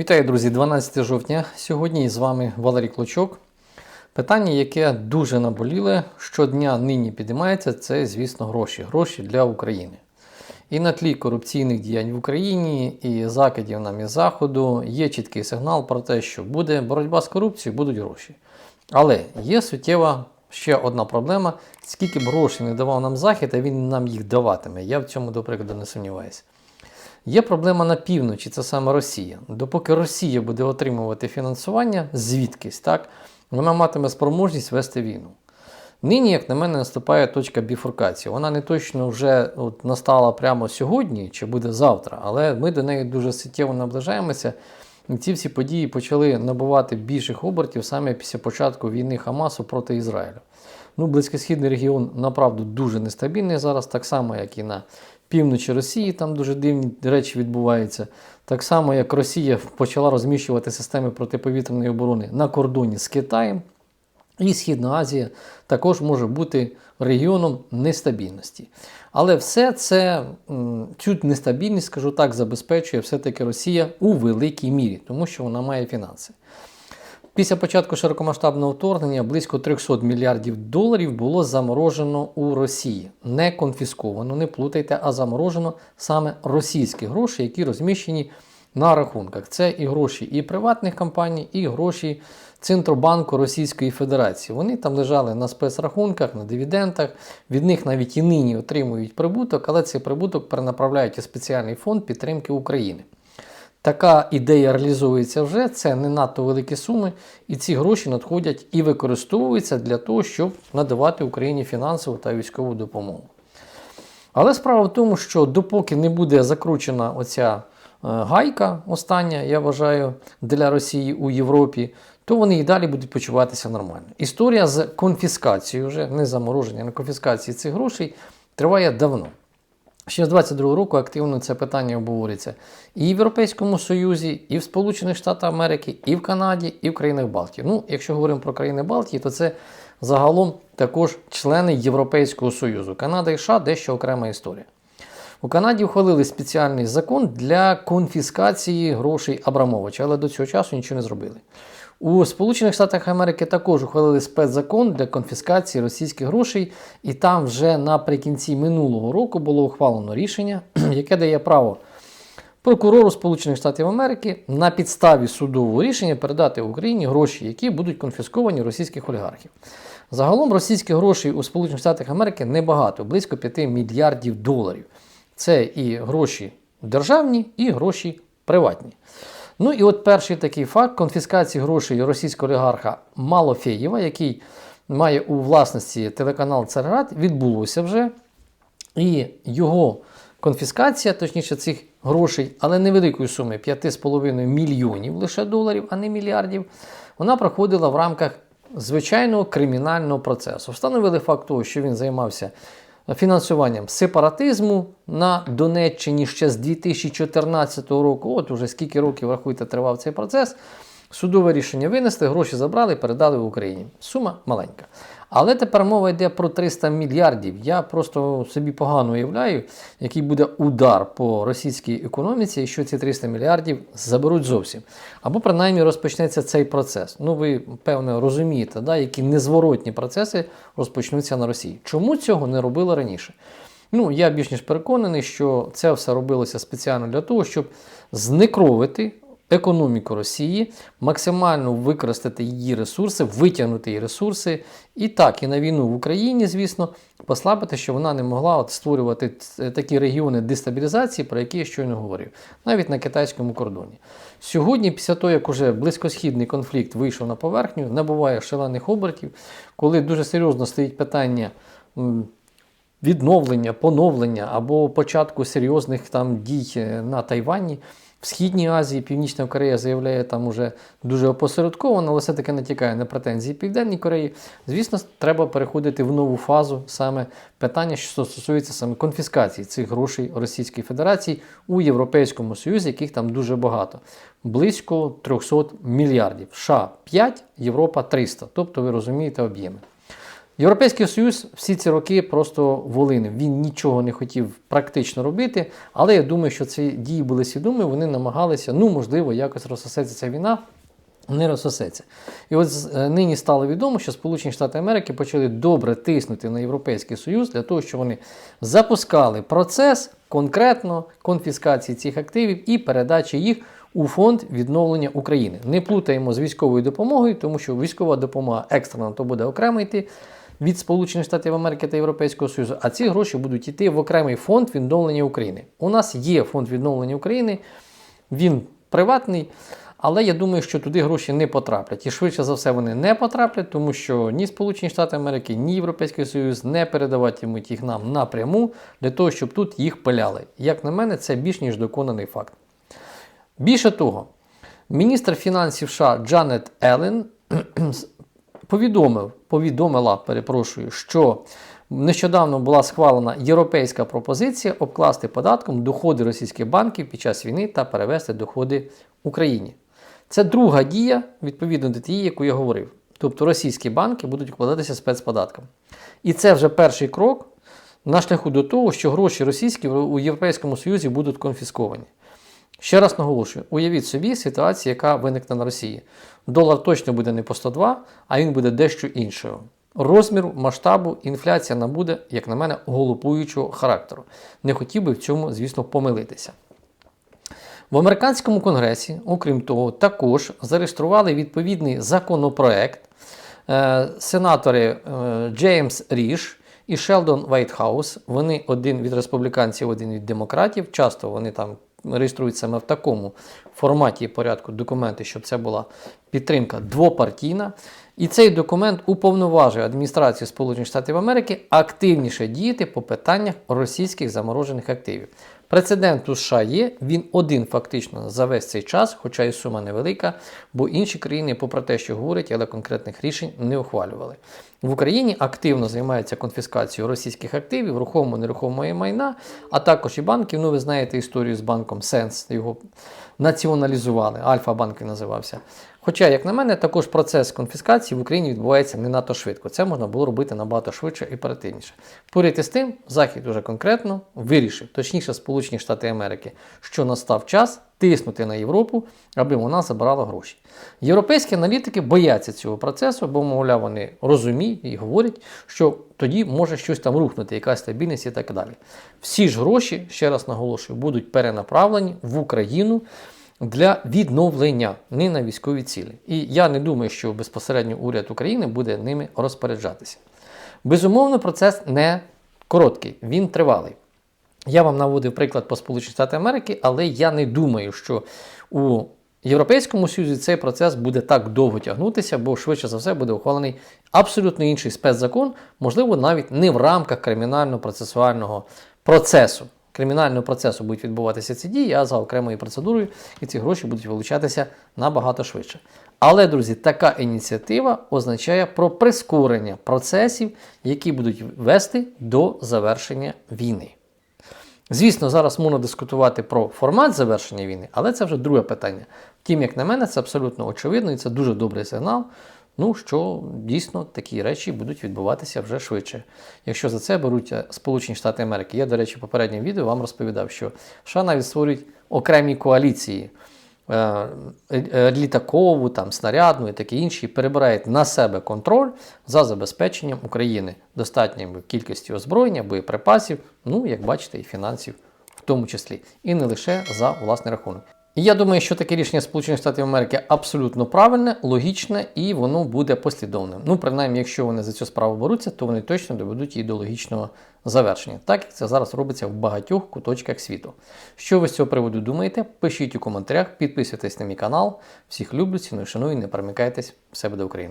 Вітаю, друзі! 12 жовтня. Сьогодні з вами Валерій Клочок. Питання, яке дуже наболіле, щодня нині підіймається, це, звісно, гроші. Гроші для України. І на тлі корупційних діянь в Україні і закидів нам із Заходу є чіткий сигнал про те, що буде боротьба з корупцією, будуть гроші. Але є суттєва ще одна проблема: скільки б грошей не давав нам Захід, а він нам їх даватиме. Я в цьому, до прикладу, не сумніваюся. Є проблема на півночі, це саме Росія. Допоки Росія буде отримувати фінансування звідкись, так, вона матиме спроможність вести війну. Нині, як на мене, наступає точка біфуркації. Вона не точно вже от настала прямо сьогодні чи буде завтра, але ми до неї дуже суттєво наближаємося. І ці всі події почали набувати більших обертів саме після початку війни Хамасу проти Ізраїлю. Ну, Близькосхідний регіон направду дуже нестабільний зараз, так само, як і на півночі Росії, там дуже дивні речі відбуваються. Так само, як Росія почала розміщувати системи протиповітряної оборони на кордоні з Китаєм. І Східна Азія також може бути регіоном нестабільності. Але все це, цю нестабільність, скажу так, забезпечує все-таки Росія у великій мірі, тому що вона має фінанси. Після початку широкомасштабного вторгнення близько 300 мільярдів доларів було заморожено у Росії. Не конфісковано, не плутайте, а заморожено саме російські гроші, які розміщені на рахунках. Це і гроші і приватних компаній, і гроші Центробанку Російської Федерації. Вони там лежали на спецрахунках, на дивідендах. Від них навіть і нині отримують прибуток, але цей прибуток перенаправляють у спеціальний фонд підтримки України. Така ідея реалізується вже, це не надто великі суми, і ці гроші надходять і використовуються для того, щоб надавати Україні фінансову та військову допомогу. Але справа в тому, що допоки не буде закручена оця е, гайка, остання, я вважаю, для Росії у Європі, то вони і далі будуть почуватися нормально. Історія з конфіскацією, вже не замороження, а конфіскації цих грошей триває давно. Ще з 22 року активно це питання обговорюється і в Європейському Союзі, і в Сполучених Штатах Америки, і в Канаді, і в країнах Балтії. Ну, якщо говоримо про країни Балтії, то це загалом також члени Європейського Союзу. Канада і США дещо окрема історія. У Канаді ухвалили спеціальний закон для конфіскації грошей Абрамовича, але до цього часу нічого не зробили. У Сполучених Штатах Америки також ухвалили спецзакон для конфіскації російських грошей, і там вже наприкінці минулого року було ухвалено рішення, яке дає право прокурору Сполучених Штатів Америки на підставі судового рішення передати Україні гроші, які будуть конфісковані російських олігархів. Загалом російських грошей у Сполучених Штатах Америки небагато, близько 5 мільярдів доларів. Це і гроші державні, і гроші приватні. Ну і от перший такий факт конфіскації грошей російського олігарха Малофеєва, який має у власності телеканал Царград, відбулося вже. І його конфіскація, точніше, цих грошей, але невеликої суми 5,5 мільйонів лише доларів, а не мільярдів, вона проходила в рамках звичайного кримінального процесу. Встановили факт того, що він займався фінансуванням сепаратизму на Донеччині ще з 2014 року. От уже скільки років, рахуйте, тривав цей процес. Судове рішення винесли, гроші забрали передали в Україні. Сума маленька. Але тепер мова йде про 300 мільярдів. Я просто собі погано уявляю, який буде удар по російській економіці, якщо ці 300 мільярдів заберуть зовсім. Або принаймні розпочнеться цей процес. Ну, ви, певно, розумієте, да, які незворотні процеси розпочнуться на Росії. Чому цього не робили раніше? Ну, я більш ніж переконаний, що це все робилося спеціально для того, щоб знекровити економіку Росії, максимально використати її ресурси, витягнути її ресурси, і так, і на війну в Україні, звісно, послабити, щоб вона не могла от створювати такі регіони дестабілізації, про які я щойно говорив, навіть на китайському кордоні. Сьогодні, після того, як уже близькосхідний конфлікт вийшов на поверхню, набуває шалених обертів, коли дуже серйозно стоїть питання. Відновлення, поновлення або початку серйозних там дій е, на Тайвані, в Східній Азії, Північна Корея заявляє там уже дуже опосередковано, але все-таки натякає на претензії Південній Кореї. Звісно, треба переходити в нову фазу саме питання, що стосується саме конфіскації цих грошей Російської Федерації у Європейському Союзі, яких там дуже багато. Близько 300 мільярдів. США 5, Європа 300. Тобто ви розумієте об'єми. Європейський Союз всі ці роки просто волинив. Він нічого не хотів практично робити, але я думаю, що ці дії були свідомі, вони намагалися, ну, можливо, якось розсосеться ця війна. Не розсосеться. І от е, нині стало відомо, що Сполучені Штати Америки почали добре тиснути на Європейський Союз для того, щоб вони запускали процес конкретно конфіскації цих активів і передачі їх у фонд відновлення України. Не плутаємо з військовою допомогою, тому що військова допомога екстрена то буде окремо йти від Сполучених Штатів Америки та Європейського Союзу, а ці гроші будуть йти в окремий фонд відновлення України. У нас є фонд відновлення України, він приватний. Але я думаю, що туди гроші не потраплять. І швидше за все вони не потраплять, тому що ні Сполучені Штати Америки, ні Європейський Союз не передаватимуть їх нам напряму для того, щоб тут їх пиляли. Як на мене, це більш ніж доконаний факт. Більше того, міністр фінансів США Джанет Еллен повідомив, повідомила, перепрошую, що нещодавно була схвалена європейська пропозиція обкласти податком доходи російських банків під час війни та перевести доходи Україні. Це друга дія, відповідно до тієї, яку я говорив. Тобто російські банки будуть вкладатися спецподатком. І це вже перший крок на шляху до того, що гроші російські у Європейському Союзі будуть конфісковані. Ще раз наголошую: уявіть собі ситуацію, яка виникне на Росії. Долар точно буде не по 102, а він буде дещо іншого. Розміру, масштабу, інфляція набуде, як на мене, голопуючого характеру. Не хотів би в цьому, звісно, помилитися. В американському конгресі, окрім того, також зареєстрували відповідний законопроект е, е, Джеймс Ріш і Шелдон Вайтхаус. Вони один від республіканців, один від демократів. Часто вони там реєструють саме в такому форматі порядку документи, щоб це була підтримка двопартійна. І цей документ уповноважує адміністрацію Сполучених Штатів Америки активніше діяти по питаннях російських заморожених активів. Прецедент у США є, він один фактично за весь цей час, хоча і сума невелика, бо інші країни, попри те, що говорять, але конкретних рішень не ухвалювали. В Україні активно займаються конфіскацією російських активів, рухомого нерухомого майна, а також і банків. Ну, ви знаєте історію з банком Сенс, його націоналізували, Альфа-банк він називався. Хоча, як на мене, також процес конфіскації в Україні відбувається не надто швидко. Це можна було робити набагато швидше і оперативніше. Поряд із тим, Захід уже конкретно вирішив, точніше, Сполучені Штати Америки, що настав час тиснути на Європу, аби вона забирала гроші. Європейські аналітики бояться цього процесу, бо, мовляв, вони розуміють і говорять, що тоді може щось там рухнути, якась стабільність і так далі. Всі ж гроші, ще раз наголошую, будуть перенаправлені в Україну для відновлення, не на військові цілі. І я не думаю, що безпосередньо уряд України буде ними розпоряджатися. Безумовно, процес не короткий, він тривалий. Я вам наводив приклад по Сполучених Штатах Америки, але я не думаю, що у Європейському Союзі цей процес буде так довго тягнутися, бо швидше за все буде ухвалений абсолютно інший спецзакон, можливо, навіть не в рамках кримінально-процесуального процесу. Кримінального процесу будуть відбуватися ці дії, а за окремою процедурою, і ці гроші будуть вилучатися набагато швидше. Але, друзі, така ініціатива означає про прискорення процесів, які будуть вести до завершення війни. Звісно, зараз можна дискутувати про формат завершення війни, але це вже друге питання. Втім, як на мене, це абсолютно очевидно і це дуже добрий сигнал. Ну, що дійсно такі речі будуть відбуватися вже швидше. Якщо за це беруть е, Сполучені Штати Америки. Я, до речі, в попередньому відео вам розповідав, що США навіть створюють окремі коаліції е, е, літакову, там, снарядну і таке інше, і перебирають на себе контроль за забезпеченням України достатньою кількістю озброєння, боєприпасів, ну, як бачите, і фінансів в тому числі, і не лише за власний рахунок. Я думаю, що таке рішення Сполучених Штатів Америки абсолютно правильне, логічне і воно буде послідовним. Ну, принаймні, якщо вони за цю справу беруться, то вони точно доведуть її до логічного завершення, так як це зараз робиться в багатьох куточках світу. Що ви з цього приводу думаєте? Пишіть у коментарях, підписуйтесь на мій канал. Всіх люблю, ціную, шаную, не перемикайтесь. Все буде Україна!